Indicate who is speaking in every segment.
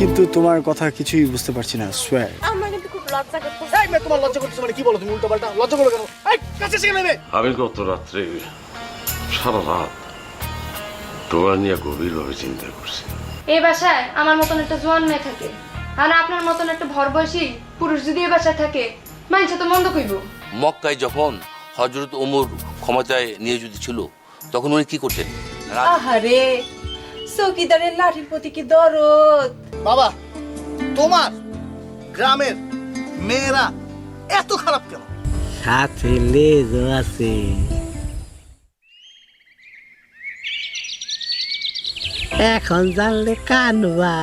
Speaker 1: কিন্তু তোমার কথা কিছুই বুঝতে পারছি না সোয়ার
Speaker 2: আমার কিন্তু খুব লজ্জা করতেছে।
Speaker 3: এই মেয়ে তোমার লজ্জা করতেছে মানে কি বলো তুমি উল্টো পাল্টা লজ্জা করো কেন? এই কাছে সেখানে
Speaker 4: আমি গত রাত্রে সারা রাত তোমার নিয়ে গভীরভাবে চিন্তা করছি।
Speaker 5: এই বাসায় আমার মতন একটা জোয়ান মেয়ে থাকে। আর আপনার মতন একটা ভর বয়সী পুরুষ যদি এই বাসায় থাকে মাইনছে তো মন্দ কইব।
Speaker 6: মক্কায় যখন হজরত ওমর ক্ষমতায় নিয়োজিত ছিল তখন উনি কি করতেন? রাত-
Speaker 7: আহারে চৌকিদারের লাঠির প্রতি কি দরদ?
Speaker 3: বাবা তোমার গ্রামের মেয়েরা এত খারাপ কেন?
Speaker 8: সাথে লেজ আছে। এখন জানলে কানবা।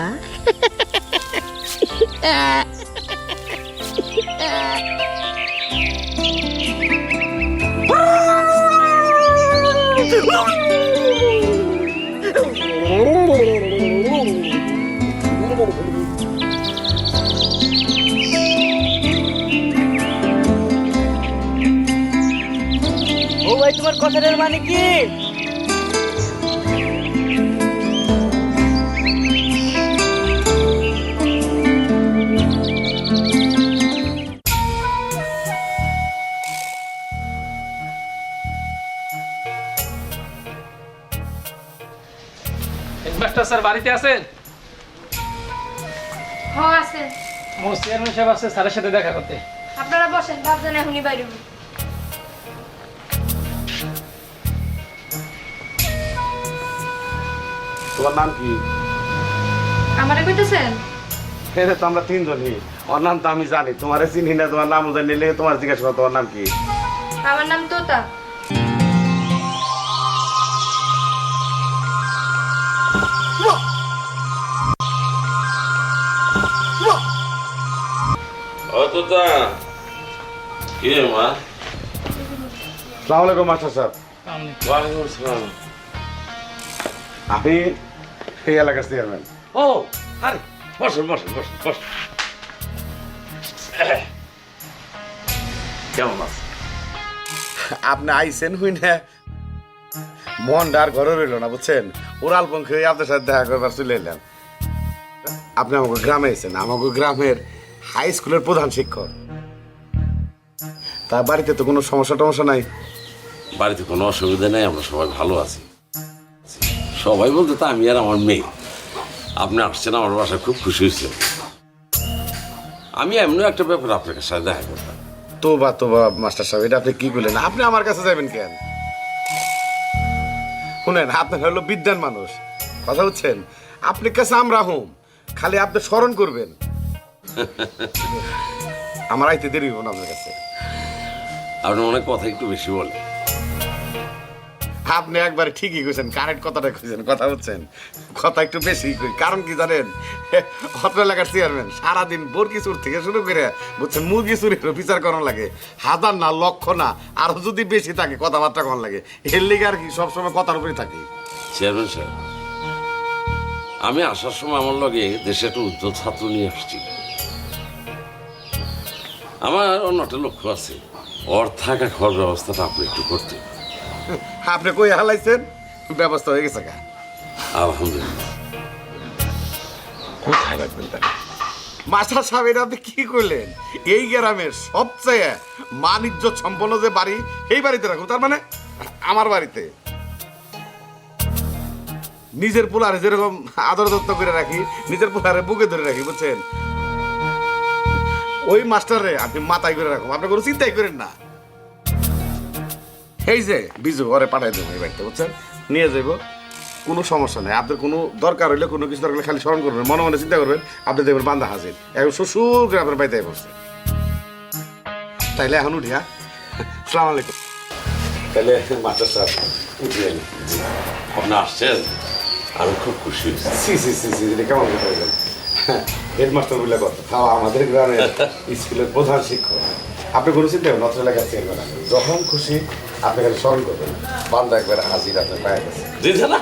Speaker 7: কথাটার মানে কি?
Speaker 9: স্যার বাড়িতে আছেন?
Speaker 5: হ আছে।
Speaker 9: সাহেব আছে স্যারের সাথে দেখা করতে।
Speaker 5: আপনারা বসেন ভাবছেন এখনই বাইরে
Speaker 10: তোমার নাম কি?
Speaker 5: আমারে কইতেছেন?
Speaker 10: এটা তো আমরা তিনজনই। ওর নাম তো আমি জানি তোমার চিনি না তোমার নাম জানি নিলে তোমার জিজ্ঞাসা করো তোমার নাম কি?
Speaker 5: আমার নাম তোতা।
Speaker 4: অতটা কি রে মা?
Speaker 10: সালাম মাস্টার সাহেব।
Speaker 4: ওয়ালাইকুম আসসালাম।
Speaker 10: আমি এই এলাকার চেয়ারম্যান
Speaker 4: ও আরে বসুন বসুন বসুন বসুন। কেমন আছে
Speaker 10: আপনি আইসেন হুই না? মনটা আর ঘরে রইল না বুঝছেন? উড়াল পঙ্খে আপনার সাথে দেখা করবার চলে এলাম। আপনি আমাকে গ্রামে এসেছেন আমাকে গ্রামের হাই স্কুলের প্রধান শিক্ষক। তা বাড়িতে তো কোনো সমস্যা টমস্যা নাই?
Speaker 4: বাড়িতে কোনো অসুবিধা নেই আমরা সবাই ভালো আছি। সবাই বলতে তা আমি আর আমার মেয়ে। আপনি আসছেন আমার বাসায় খুব খুশি হয়েছে। আমি এমন একটা ব্যাপার আপনার সাথে দেখা করতাম।
Speaker 10: তোবা তোবা মাস্টার সাহেব এটা আপনি কি করলেন আপনি আমার কাছে যাবেন কেন? শুনেন আপনার হলো বিদ্যান মানুষ। কথা হচ্ছেন আপনি কাছে আমরা হুম খালি আপনি স্মরণ করবেন। আমার আইতে দেরি হব না আপনার কাছে।
Speaker 4: আপনি অনেক কথা একটু বেশি বলেন।
Speaker 10: আপনি একবারে ঠিকই কইছেন কারেন্ট কথাটা কইছেন, কথা হচ্ছেন কথা একটু বেশি কই, কারণ কি জানেন? অত্র এলাকার চেয়ারম্যান সারাদিন বরকি চুর থেকে শুরু করে, বুঝছেন, মুরগি চুরির বিচার করার লাগে। হাজার না, লক্ষ না, আরও যদি বেশি থাকে, কথাবার্তা করার লাগে। এর লিগে আর কি সবসময় কথার উপরে থাকি।
Speaker 4: চেয়ারম্যান সাহেব, আমি আসার সময় আমার লগে দেশে একটা উজ্জ্বল ছাত্র নিয়ে আসছি। আমার অন্য একটা লক্ষ্য আছে। ওর থাকা খাওয়ার ব্যবস্থাটা আপনি একটু করতে।
Speaker 10: আপনি কই হালাইছেন? ব্যবস্থা হয়ে গেছে গা।
Speaker 4: আলহামদুলিল্লাহ।
Speaker 10: কোথায় রাখবেন তাকে? মাস্টার সাহেব এটা আপনি কি করলেন এই গ্রামের সবচেয়ে মান ইজ্জত সম্পন্ন যে বাড়ি এই বাড়িতে রাখুন। তার মানে আমার বাড়িতে। নিজের পোলারে যেরকম আদর যত্ন করে রাখি নিজের পোলারে বুকে ধরে রাখি বুঝছেন? ওই মাস্টারে আপনি মাথায় করে রাখুন। আপনি কোনো চিন্তাই করেন না। এই যে বিজু ঘরে পাঠাই দেবো এই বাড়িতে বুঝছেন? নিয়ে যাব কোনো সমস্যা নেই। আপনার কোনো দরকার হইলে কোনো কিছু দরকার খালি স্মরণ করবেন মনে মনে চিন্তা করবেন আপনি দেখবেন বান্ধা হাজির। এখন শ্বশুর করে আপনার বাড়িতে পড়ছে তাইলে এখন উঠি হ্যাঁ? সালাম আলাইকুম।
Speaker 4: তাহলে মাস্টার সাহেব উঠলেন আপনি আসছেন আমি খুব খুশি হয়েছি।
Speaker 10: সি সি সি সি কেমন কথা বলবেন হেডমাস্টার বলে কথা তাও আমাদের গ্রামের স্কুলের প্রধান শিক্ষক। আপনি কোনো চিন্তা করবেন অত্র এলাকার চেয়ারম্যান যখন খুশি আপনি খালি স্মরণ করবেন। বান্ধা একবার হাজির আপনার পায়ে গেছে।
Speaker 4: জি জানা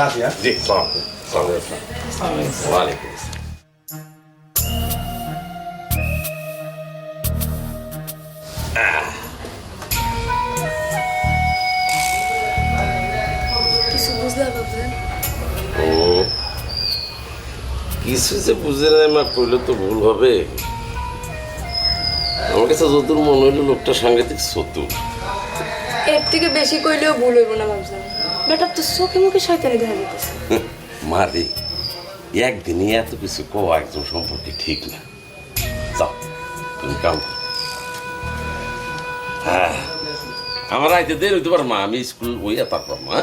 Speaker 10: রাখি হ্যাঁ?
Speaker 4: জি সালাম সালাম ওয়ালাইকুম
Speaker 2: কিছু
Speaker 4: ও কিছু যে বুঝে নাই মা করলে তো ভুল হবে। আমার কাছে যদুর মনে হইল লোকটা সাংঘাতিক চতুর
Speaker 5: এর থেকে বেশি কইলেও ভুল হইব না ভাবছিলাম বেটার তো চোখে মুখে শয়তানি দেখা যেতেছে
Speaker 4: মারি একদিনই এত কিছু কোয়া একজন সম্পর্কে ঠিক না। যাও তুমি কাম হ্যাঁ আমার আইতে দেরি হইতে পারে মা আমি স্কুল বইয়া তারপর মা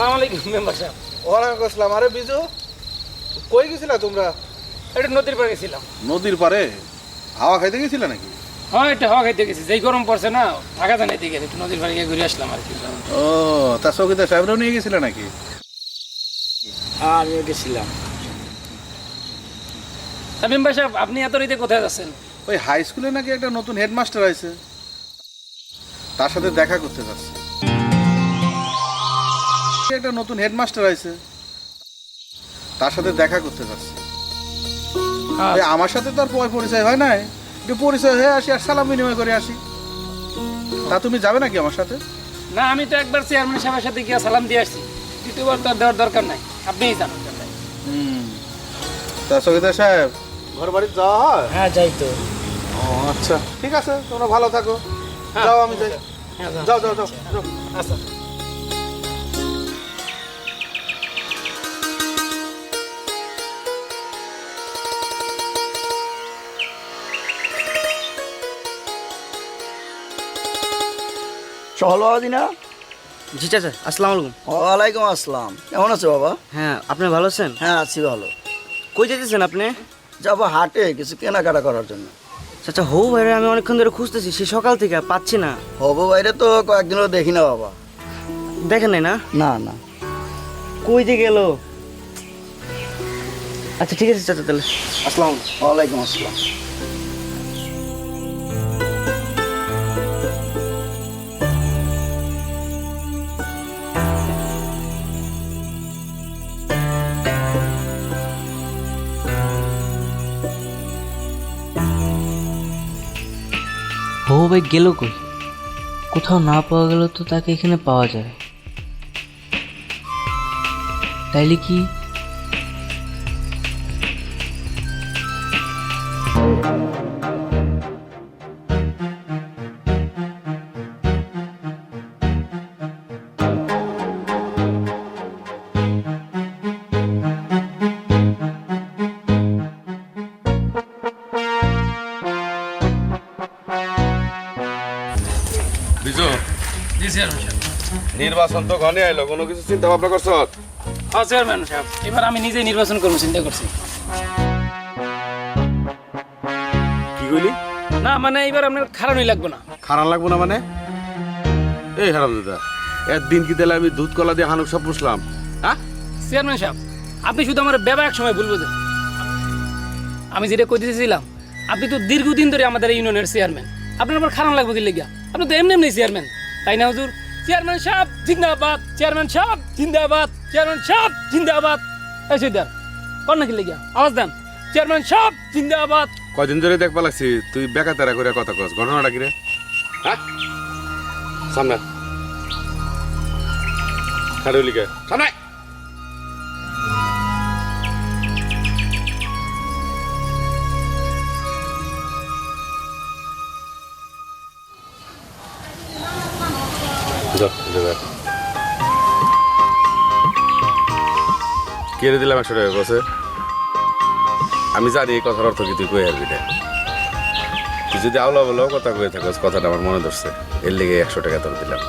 Speaker 9: আসসালামু আলাইকুম মেম্বার সাহেব।
Speaker 3: ওয়ালাইকুম আসসালাম। আরে বিজু কই গেছিলা তোমরা?
Speaker 9: এটা নদীর পাড়ে গেছিলাম।
Speaker 3: নদীর পারে হাওয়া খাইতে গেছিলা নাকি?
Speaker 9: হ্যাঁ এটা হাওয়া খাইতে গেছি। যেই গরম পড়ছে না থাকা যায় না এদিকে একটু নদীর পাড়ে গিয়ে ঘুরে আসলাম আর কি।
Speaker 3: ও তা চৌকিদার সাহেবরাও নিয়ে গেছিলা নাকি?
Speaker 1: আমিও গেছিলাম।
Speaker 9: তা মেম্বার সাহেব আপনি এত রাইতে কোথায় যাচ্ছেন
Speaker 3: ওই হাই স্কুলে নাকি একটা নতুন হেডমাস্টার আছে তার সাথে দেখা করতে যাচ্ছে। একটা নতুন হেডমাস্টার আছে তার সাথে দেখা করতে যাচ্ছে।
Speaker 9: হ্যাঁ।
Speaker 3: আমার সাথে তো আর পরিচয় হয় নাই। একটু পরিচয় হয়ে আসি আর সালাম বিনিময় করে আসি। তা তুমি যাবে নাকি আমার সাথে?
Speaker 9: না আমি তো একবার চেয়ারম্যান সাহেবের সাথে গিয়ে সালাম দিয়ে আসছি। দ্বিতীয়বার তো দেওয়ার দরকার নাই। আপনিই জান
Speaker 3: তা সবিতা সাহেব ঘর বাড়ি যাওয়া হয়?
Speaker 1: হ্যাঁ যাই তো।
Speaker 3: ও আচ্ছা। ঠিক আছে তোমরা ভালো থাকো। যাও আমি যাই। যাও। যাও যাও যাও
Speaker 9: আচ্ছা
Speaker 2: চলো দিনা?
Speaker 8: জি চাচা আসসালামু আলাইকুম।
Speaker 2: ওয়ালাইকুম আসসালাম। কেমন আছো বাবা?
Speaker 8: হ্যাঁ আপনি ভালো আছেন?
Speaker 2: হ্যাঁ আছি ভালো।
Speaker 8: কই যেতেছেন আপনি?
Speaker 2: যাব হাটে কিছু কেনাকাটা করার জন্য।
Speaker 8: চাচা হৌ ভাইরে আমি অনেকক্ষণ ধরে খুঁজতেছি সে সকাল থেকে পাচ্ছি না।
Speaker 2: হব বাইরে তো কয়েকদিন হলো দেখি না বাবা।
Speaker 8: দেখেন নাই না?
Speaker 2: না না।
Speaker 8: কই দিয়ে গেল? আচ্ছা ঠিক আছে চাচা তাহলে।
Speaker 2: আসসালাম ওয়ালাইকুম আসসালাম।
Speaker 11: ভাই গেল কই? কোথাও না পাওয়া গেল তো তাকে এখানে পাওয়া যায়। তাইলে কি
Speaker 10: নির্বাচন তো ঘনে আইলো কোনো কিছু চিন্তা ভাবনা করছ?
Speaker 9: হ্যাঁ চেয়ারম্যান সাহেব এবার আমি নিজে নির্বাচন করব চিন্তা করছি।
Speaker 3: কি কইলি?
Speaker 9: না মানে এবার আপনার খারাপই লাগবে না।
Speaker 3: খারাপ লাগবো না মানে? এই হারাম দাদা একদিন কি দিলে আমি দুধ কলা দিয়ে হানুক সব পুষলাম হ্যাঁ?
Speaker 9: চেয়ারম্যান সাহেব আপনি শুধু আমার ব্যবহার এক সময় ভুল বোঝেন। আমি যেটা কই দিতেছিলাম আপনি তো দীর্ঘদিন ধরে আমাদের ইউনিয়নের চেয়ারম্যান আপনার আবার খারাপ লাগবে কি লেগা? আপনি তো এমনি এমনি চেয়ারম্যান তাই না হুজুর? চেয়ারম্যান সাহেব জিন্দাবাদ চেয়ারম্যান সাহেব জিন্দাবাদ চেয়ারম্যান সাহেব জিন্দাবাদ। এই সিদ্ধার কর নাকি লেগিয়া আওয়াজ দেন। চেয়ারম্যান সাহেব জিন্দাবাদ।
Speaker 3: কয়দিন ধরে দেখবা লাগছি তুই বেকার তারা করে কথা কস ঘটনাটা কি রে? হ্যাঁ? সামনে। খাড়ুলিকে সামনে। কেড়ে দিলাম একশো টাকা, বসে। আমি জানি এই কথার অর্থ কি, তুই কয়ে আসবি না? তুই যদি আওলা বলেও কথা কয়ে থাকস, কথাটা আমার মনে ধরছে। এর লেগে একশো টাকা তোর দিলাম।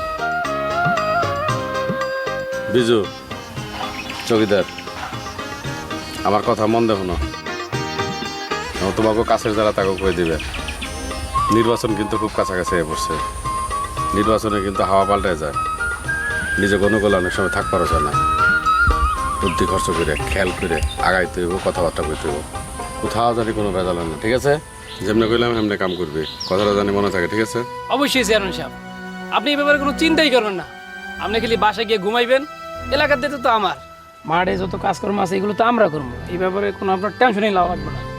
Speaker 3: বিজু, চকিদার, আমার কথা মন দেখো না। তোমাকে কাছের যারা তাকে কয়ে দিবে। নির্বাচন কিন্তু খুব কাছাকাছি হয়ে পড়ছে। নির্বাচনে কিন্তু হাওয়া পাল্টায় যায়। নিজে গণগোল অনেক সময় থাক পারা না। বুদ্ধি খরচ করে, খেয়াল করে আগাইতে হইব, কথাবার্তা কইতে হইব।
Speaker 10: কোথাও জানি কোনো ভেজাল না, ঠিক আছে? যেমনি কইলাম হেমনে কাম করবে। কথাটা জানি মনে থাকে, ঠিক আছে?
Speaker 9: অবশ্যই, চেয়ারম্যান সাহেব। আপনি এই ব্যাপারে কোনো চিন্তাই করবেন না। আপনি খালি বাসায় গিয়ে ঘুমাইবেন। এলাকার দিতে তো আমার। মাঠে যত কাজকর্ম আছে, এগুলো তো আমরা করব। এই ব্যাপারে কোনো আপনার টেনশনই লাগবে না।